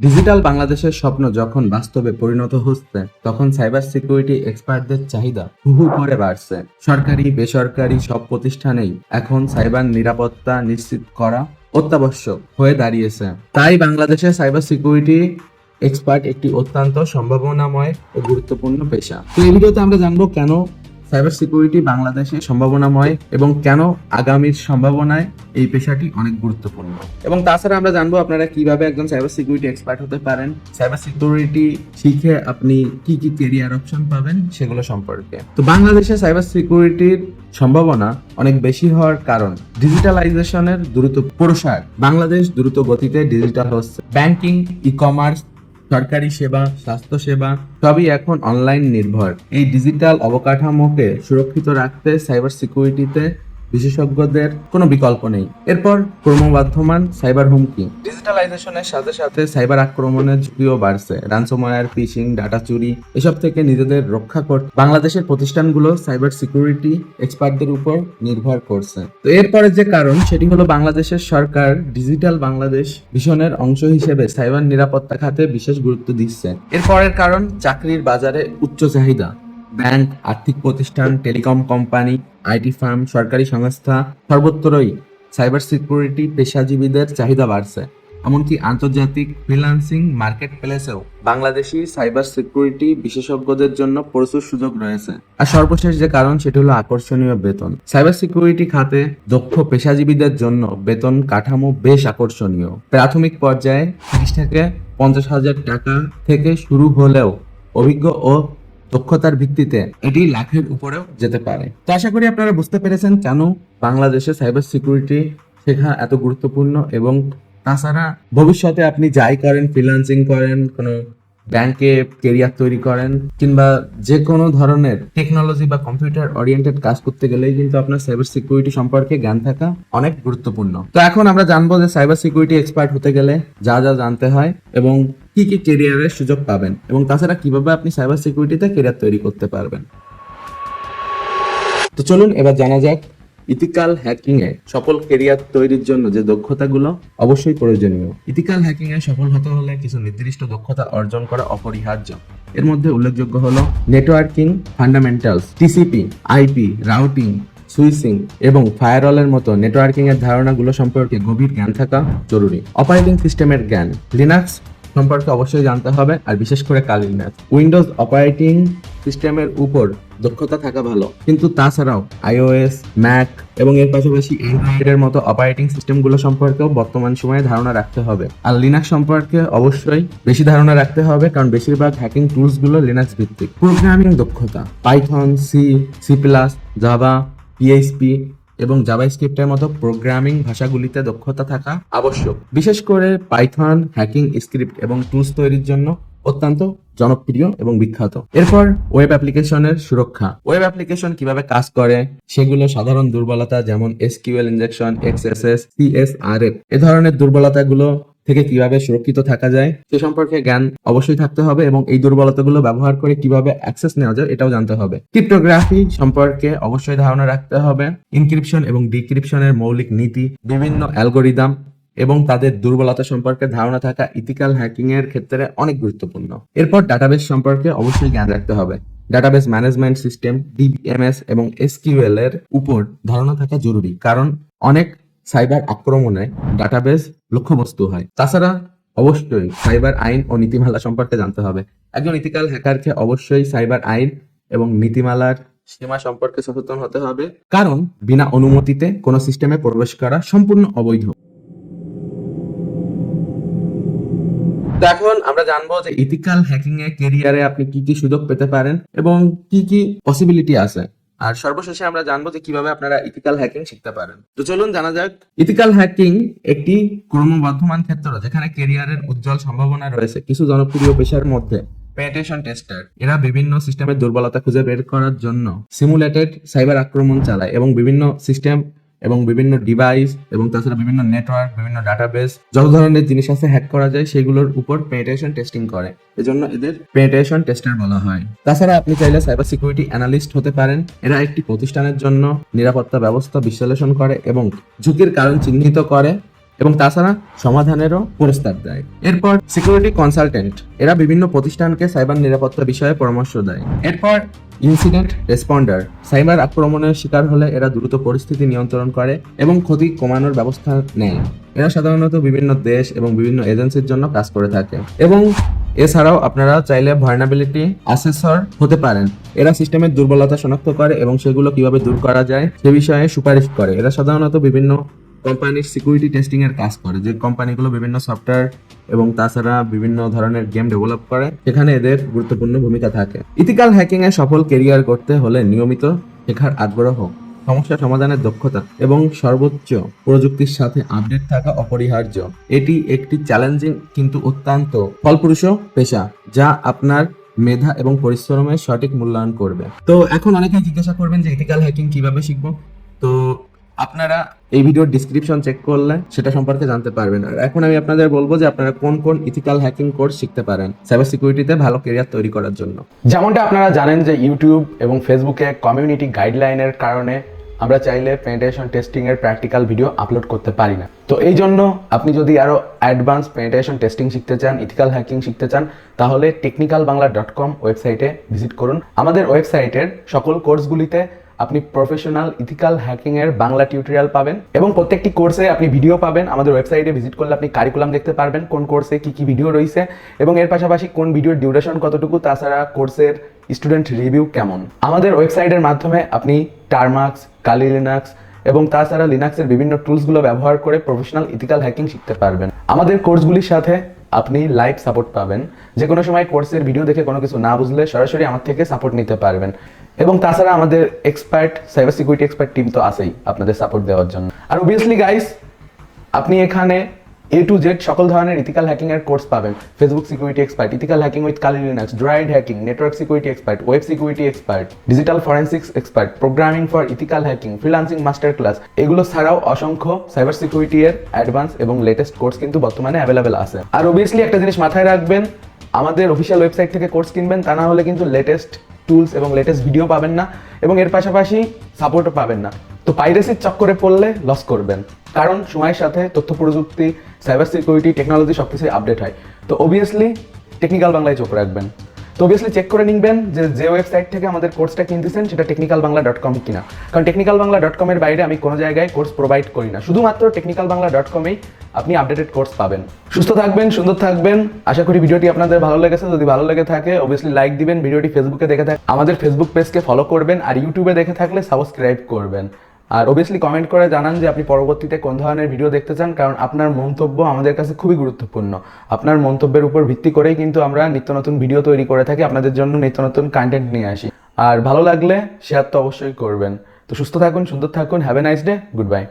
Digital বাংলাদেশের স্বপ্ন যখন বাস্তবে পরিণত হচ্ছে, তখন সাইবার সিকিউরিটি এক্সপার্টদের চাহিদা হুহু করে বাড়ছে। সরকারি, বেসরকারি সব প্রতিষ্ঠানেই এখন সাইবার নিরাপত্তা নিশ্চিত করা অত্যাবশ্যক হয়ে দাঁড়িয়েছে। তাই বাংলাদেশে সাইবার সিকিউরিটি এক্সপার্ট একটি অত্যন্ত সম্ভাবনাময় ও গুরুত্বপূর্ণ পেশা। তো এই ভিডিওতে আমরা জানব কেন সাইবার সিকিউরিটি বাংলাদেশে সম্ভাবনাময় এবং কেন আগামীর সম্ভাবনায় এই পেশাটি অনেক গুরুত্বপূর্ণ। এবং তাছাড়া আমরা জানব আপনারা কীভাবে একজন সাইবার সিকিউরিটি এক্সপার্ট হতে পারেন। সাইবার সিকিউরিটি শিখে আপনি কি কি কেরিয়ার অপশন পাবেন সেগুলো সম্পর্কে। তো বাংলাদেশে সাইবার সিকিউরিটির সম্ভাবনা অনেক বেশি হওয়ার কারণ ডিজিটালাইজেশনের দ্রুত প্রসার। বাংলাদেশ দ্রুত গতিতে ডিজিটাল হচ্ছে। ব্যাংকিং ই কমার্স সরকারি সেবা, স্বাস্থ্য সেবা, সবই এখন অনলাইন নির্ভর। এই ডিজিটাল অবকাঠামোকে সুরক্ষিত রাখতে সাইবার সিকিউরিটিতে বিশেষজ্ঞদের কোনো বিকল্প নেই। এরপর ক্রমবর্ধমান সাইবার হুমকি। ডিজিটালাইজেশনের সাথে সাথে সাইবার আক্রমণের ঝুঁকিও বাড়ছে। রানসোমওয়্যার ফিশিং ডাটা চুরি এসব থেকে নিজেদের রক্ষা করতে বাংলাদেশের প্রতিষ্ঠানগুলো সাইবার সিকিউরিটি এক্সপার্টদের উপর নির্ভর করছে। তো এরপরে যে কারণ সেটি হলো বাংলাদেশের সরকার ডিজিটাল বাংলাদেশ মিশনের অংশ হিসেবে সাইবার নিরাপত্তা খাতে বিশেষ গুরুত্ব দিচ্ছে। এরপরের কারণ চাকরির বাজারে উচ্চ চাহিদা। ব্যাংক আর্থিক প্রতিষ্ঠান টেলিকম কোম্পানি আইটি ফার্ম, সরকারি সংস্থা সর্বত্রই সাইবার সিকিউরিটি পেশাজীবীদের চাহিদা বাড়ছে। এমনকি আন্তর্জাতিক ফ্রিল্যান্সিং মার্কেট প্লেসেও বাংলাদেশি সাইবার সিকিউরিটি বিশেষজ্ঞদের জন্য প্রচুর সুযোগ রয়েছে। আর সর্বশেষ যে কারণ, সেটি হলো আকর্ষণীয় বেতন। সাইবার সিকিউরিটি খাতে দক্ষ পেশাজীবীদের জন্য বেতন কাঠামো বেশ আকর্ষণীয়। প্রাথমিক পর্যায়ে তিরিশ থেকে পঞ্চাশ হাজার টাকা থেকে শুরু হলেও অভিজ্ঞ ও দক্ষতার ভিত্তিতে এটি লাখের উপরেও যেতে পারে। তো আশা করি আপনারা বুঝতে পেরেছেন কেন বাংলাদেশে সাইবার সিকিউরিটি শেখা এত গুরুত্বপূর্ণ এবং তাছাড়া ভবিষ্যতে আপনি যাই করেন ফ্রিলান্সিং করেন, কোনো ব্যাংকে কেরিয়ার তৈরি করেন কিংবা যে কোনো ধরনের টেকনোলজি বা কম্পিউটার ওরিয়েন্টেড কাজ করতে গেলেই কিন্তু আপনার সাইবার সিকিউরিটি সম্পর্কে জ্ঞান থাকা অনেক গুরুত্বপূর্ণ। তো এখন আমরা জানব যে সাইবার সিকিউরিটি এক্সপার্ট হতে গেলে যা যা জানতে হয় এবং কি কি কেরিয়ারের সুযোগ পাবেন এবং তাছাড়া কীভাবে আপনি সাইবার সিকিউরিটিতে কেরিয়ার তৈরি করতে পারবেন। তো চলুন এবার জানা যাক ইথিক্যাল হ্যাকিং এ সফল কেরিয়ার তৈরির জন্য যে দক্ষতাগুলো অবশ্যই প্রয়োজনীয়। ইথিক্যাল হ্যাকিং এ সফল হতে হলে কিছু নির্দিষ্ট দক্ষতা অর্জন করা অপরিহার্য। এর মধ্যে উল্লেখযোগ্য হলো networking, fundamentals, TCP, IP, routing switching এবং ফায়ারওয়ালের মতো নেটওয়ার্কিং এর ধারণাগুলো সম্পর্কে গভীর জ্ঞান থাকা জরুরি। অপারেটিং সিস্টেমের জ্ঞান, লিনাক্স সম্পর্কে অবশ্যই জানতে হবে, আর বিশেষ করে কালিনাস উইন্ডোজ অপারেটিং সিস্টেমের উপর দক্ষতা থাকা ভালো। কিন্তু তাছাড়াও আইওএস ম্যাক এবং এর পাশাপাশি অ্যান্ড্রয়েডের মতো অপারেটিং সিস্টেমগুলো সম্পর্কেও বর্তমান সময়ে ধারণা রাখতে হবে। আর লিনাক্স সম্পর্কে অবশ্যই বেশি ধারণা রাখতে হবে, কারণ বেশিরভাগ হ্যাকিং টুলসগুলো লিনাক্স ভিত্তিক। প্রোগ্রামিং দক্ষতা Python C C plus Java PHP এবং জাভা জাভাস্ক্রিপ্টের মতো প্রোগ্রামিং ভাষাগুলিতে দক্ষতা থাকা আবশ্যক। বিশেষ করে পাইথন হ্যাকিং স্ক্রিপ্ট এবং টুলস তৈরির জন্য অত্যন্ত জনপ্রিয় এবং বিখ্যাত। এরপর ওয়েব অ্যাপ্লিকেশনের সুরক্ষা। ওয়েব অ্যাপ্লিকেশন কীভাবে কাজ করে? সেগুলো সাধারণ দুর্বলতা যেমন এসকিউএল ইনজেকশন এক্সএসএস সিএসআরএফ এ ধরনের দুর্বলতাগুলো থেকে কীভাবে সুরক্ষিত থাকা যায়, সে সম্পর্কে জ্ঞান অবশ্যই থাকতে হবে এবং এই দুর্বলতাগুলো ব্যবহার করে কীভাবে অ্যাক্সেস নেওয়া যায় এটাও জানতে হবে। ক্রিপ্টোগ্রাফি সম্পর্কে অবশ্যই ধারণা রাখতে হবে। ইনক্রিপশন এবং ডিক্রিপশনের মৌলিক নীতি, বিভিন্ন অ্যালগোরিদম এবং তাদের দুর্বলতা সম্পর্কে ধারণা থাকা ইথিক্যাল হ্যাকিং এর ক্ষেত্রে অনেক গুরুত্বপূর্ণ। এরপর ডাটাবেস সম্পর্কে অবশ্যই জ্ঞান রাখতে হবে। ডাটাবেস ম্যানেজমেন্ট সিস্টেম ডিবিএমএস এবং এসকিউএল এর উপর ধারণা থাকা জরুরি, কারণ অনেক সাইবার আক্রমণে ডাটাবেস লক্ষ্যবস্তু হয়। তাছাড়া অবশ্যই সাইবার আইন ও নীতিমালা সম্পর্কে জানতে হবে। একজন ইথিক্যাল হ্যাকারকে অবশ্যই সাইবার আইন এবং নীতিমালার সীমা সম্পর্কে সচেতন হতে হবে, কারণ বিনা অনুমতিতে কোনো সিস্টেমে প্রবেশ করা সম্পূর্ণ অবৈধ। তো এখন আমরা জানব যে ইথিক্যাল হ্যাকিং আপনি কি কি সুযোগ পেতে পারেন এবং কি কি পসিবিলিটি আছে। আর সর্বশেষে আমরা জানব যে কীভাবে আপনারা ইথিক্যাল হ্যাকিং শিখতে পারেন। তো চলুন জানা যাক ইথিক্যাল হ্যাকিং একটি ক্রমবর্ধমান ক্ষেত্র যেখানে কেরিয়ারের উজ্জ্বল সম্ভাবনা রয়েছে কিছু জনপ্রিয় পেশার মধ্যে। পেনিট্রেশন টেস্টার এরা বিভিন্ন সিস্টেমের দুর্বলতা খুঁজে বের করার জন্য সিমুলেটেড সাইবার আক্রমণ চালায় এবং বিভিন্ন সিস্টেম এবং বিভিন্ন ডিভাইস এবং তাছাড়া বিভিন্ন নেটওয়ার্ক বিভিন্ন ডাটাবেস যত ধরনের জিনিস আছে হ্যাক করা যায়, সেগুলোর উপর পেনিট্রেশন টেস্টিং করে। এজন্য এদের পেনিট্রেশন টেস্টার বলা হয়। তাছাড়া আপনি চাইলে সাইবার সিকিউরিটি অ্যানালিস্ট হতে পারেন। এরা একটি প্রতিষ্ঠানের জন্য নিরাপত্তা ব্যবস্থা বিশ্লেষণ করে এবং ঝুঁকির কারণ চিহ্নিত করে এবং তাছাড়া সমাধানেরও প্রস্তাব দেয়। এরপর সিকিউরিটি কনসালটেন্ট এরা বিভিন্ন প্রতিষ্ঠানকে সাইবার নিরাপত্তা বিষয়ে পরামর্শ দেয়। এরপর ইনসিডেন্ট রেসপন্ডার সাইবার আক্রমণের শিকার হলে এরা দ্রুত পরিস্থিতি নিয়ন্ত্রণ করে এবং ক্ষতি কমানোর ব্যবস্থা নেয়। এরা সাধারণত বিভিন্ন দেশ এবং বিভিন্ন এজেন্সির জন্য কাজ করে থাকে এবং এছাড়াও আপনারা চাইলে ভার্নাবিলিটি অ্যাসেসর হতে পারেন। এরা সিস্টেমের দুর্বলতা শনাক্ত করে এবং সেগুলো কীভাবে দূর করা যায় সে বিষয়ে সুপারিশ করে। এরা সাধারণত বিভিন্ন কোম্পানির সিকিউরিটি টেস্টিং এর কাজ করে, যে কোম্পানিগুলো বিভিন্ন সফটওয়্যার এবং তাছাড়া বিভিন্ন ধরনের গেম ডেভেলপ করে, সেখানে এদের গুরুত্বপূর্ণ ভূমিকা থাকে। ইথিক্যাল হ্যাকিং এ সফল কেরিয়ার করতে হলে নিয়মিত শেখার আগ্রহ, সমস্যা সমাধানের দক্ষতা এবং সর্বোচ্চ প্রযুক্তির সাথে আপডেট থাকা অপরিহার্য। এটি একটি চ্যালেঞ্জিং কিন্তু অত্যন্ত ফলপ্রসূ পেশা, যা আপনার মেধা এবং পরিশ্রমের সঠিক মূল্যায়ন করবে। তো এখন অনেকেই জিজ্ঞাসা করবেন যে ইথিক্যাল হ্যাকিং কীভাবে শিখব? তো আপনারা এই ভিডিওর ডিসক্রিপশন চেক করলে সেটা সম্পর্কে জানতে পারবেন। আর এখন আমি আপনাদের বলব যে আপনারা কোন কোন ইথিক্যাল হ্যাকিং কোর্স শিখতে পারেন সাইবার সিকিউরিটিতে ভালো কেরিয়ার তৈরি করার জন্য। যেমনটা আপনারা জানেন যে ইউটিউব এবং ফেসবুকে কমিউনিটি গাইডলাইনের কারণে আমরা চাইলে পেনিটেশন টেস্টিং এর প্র্যাকটিক্যাল ভিডিও আপলোড করতে পারি না। তো এই জন্য আপনি যদি আরও অ্যাডভান্স পেনিটেশন টেস্টিং শিখতে চান ইথিক্যাল হ্যাকিং শিখতে চান, তাহলে টেকনিক্যাল বাংলা ডট কম ওয়েবসাইটে ভিজিট করুন। আমাদের ওয়েবসাইটের সকল কোর্সগুলিতে আপনি প্রফেশনাল ইথিক্যাল হ্যাকিং এর বাংলা টিউটোরিয়াল পাবেন এবং প্রত্যেকটি কোর্সে আপনি ভিডিও পাবেন। আমাদের ওয়েবসাইটে ভিজিট করলে আপনি কারিকুলাম দেখতে পারবেন, কোন কোর্সে কি কি ভিডিও রয়েছে এবং এর পাশাপাশি কোন ভিডিওর ডিউরেশন কতটুকু, তাছাড়া কোর্সের স্টুডেন্ট রিভিউ কেমন। আমাদের ওয়েবসাইটের মাধ্যমে আপনি টারমাক্স কালি লিনাক্স এবং তাছাড়া লিনাক্সের বিভিন্ন টুলসগুলো ব্যবহার করে প্রফেশনাল ইথিক্যাল হ্যাকিং শিখতে পারবেন। আমাদের কোর্সগুলির সাথে আপনি লাইভ সাপোর্ট পাবেন। যে কোনো সময় কোর্সের ভিডিও দেখে কোনো কিছু না বুঝলে সরাসরি আমার থেকে সাপোর্ট নিতে পারবেন। এবং তাছাড়া আমাদের expert cyber security expert team তো আছেই আপনাদের সাপোর্ট দেওয়ার জন্য। আর অবভিয়াসলি গাইস আপনি এখানে এ টু জেড সকল ধরনের ইথিক্যাল হ্যাকিং এর কোর্স পাবেন। Facebook security expert ethical hacking with Kali Linux Android hacking network security expert web security expert digital forensics expert programming for ethical hacking freelancing master class এগুলো ছাড়াও অসংখ্য cyber security এর advance এবং latest course কিন্তু বর্তমানে available আছে। আর obviously একটা জিনিস মাথায় রাখবেন, আমাদের অফিসিয়াল ওয়েবসাইট থেকে কোর্স কিনবেন, তা না হলে কিন্তু লেটেস্ট টুলস এবং লেটেস্ট ভিডিও পাবেন না এবং এর পাশাপাশি সাপোর্টও পাবেন না। তো পাইরেসির চক্করে পড়লে লস করবেন। কারণ সময়ের সাথে তথ্য প্রযুক্তি সাইবার সিকিউরিটি টেকনোলজি সব কিছুই আপডেট হয়। তো অবভিয়াসলি টেকনিক্যাল বাংলায় চোখ রাখবেন। তো অবভিয়াসলি চেক করে নিবেন যে যে ওয়েবসাইট থেকে আমাদের কোর্সটা কিনতেছেন, সেটা টেকনিক্যাল বাংলা ডট কম কিনা। কারণ টেকনিক্যাল বাংলা ডট কমের বাইরে আমি কোনো জায়গায় কোর্স প্রোভাইড করি না। শুধুমাত্র টেকনিক্যাল বাংলা ডট কমেই আপনি আপডেটেড কোর্স পাবেন। সুস্থ থাকবেন, সুন্দর থাকবেন। আশা করি ভিডিওটি আপনাদের ভালো লেগেছে। যদি ভালো লেগে থাকে অবভিয়াসলি লাইক দিবেন, ভিডিওটি ফেসবুকে দেখে থাক আমাদের ফেসবুক পেজকে ফলো করবেন, আর ইউটিউবে দেখে থাকলে সাবস্ক্রাইব করবেন। আর অবভিয়াসলি কমেন্ট করে জানান যে আপনি পরবর্তীতে কোন ধরনের ভিডিও দেখতে চান, কারণ আপনার মন্তব্য আমাদের কাছে খুবই গুরুত্বপূর্ণ। আপনার মন্তব্যের উপর ভিত্তি করেই কিন্তু আমরা নিত্য নতুন ভিডিও তৈরি করে থাকি, আপনাদের জন্য নিত্য নতুন কন্টেন্ট নিয়ে আসি। আর ভালো লাগলে শেয়ার তো অবশ্যই করবেন। তো সুস্থ থাকুন, সুন্দর থাকুন have a nice day good bye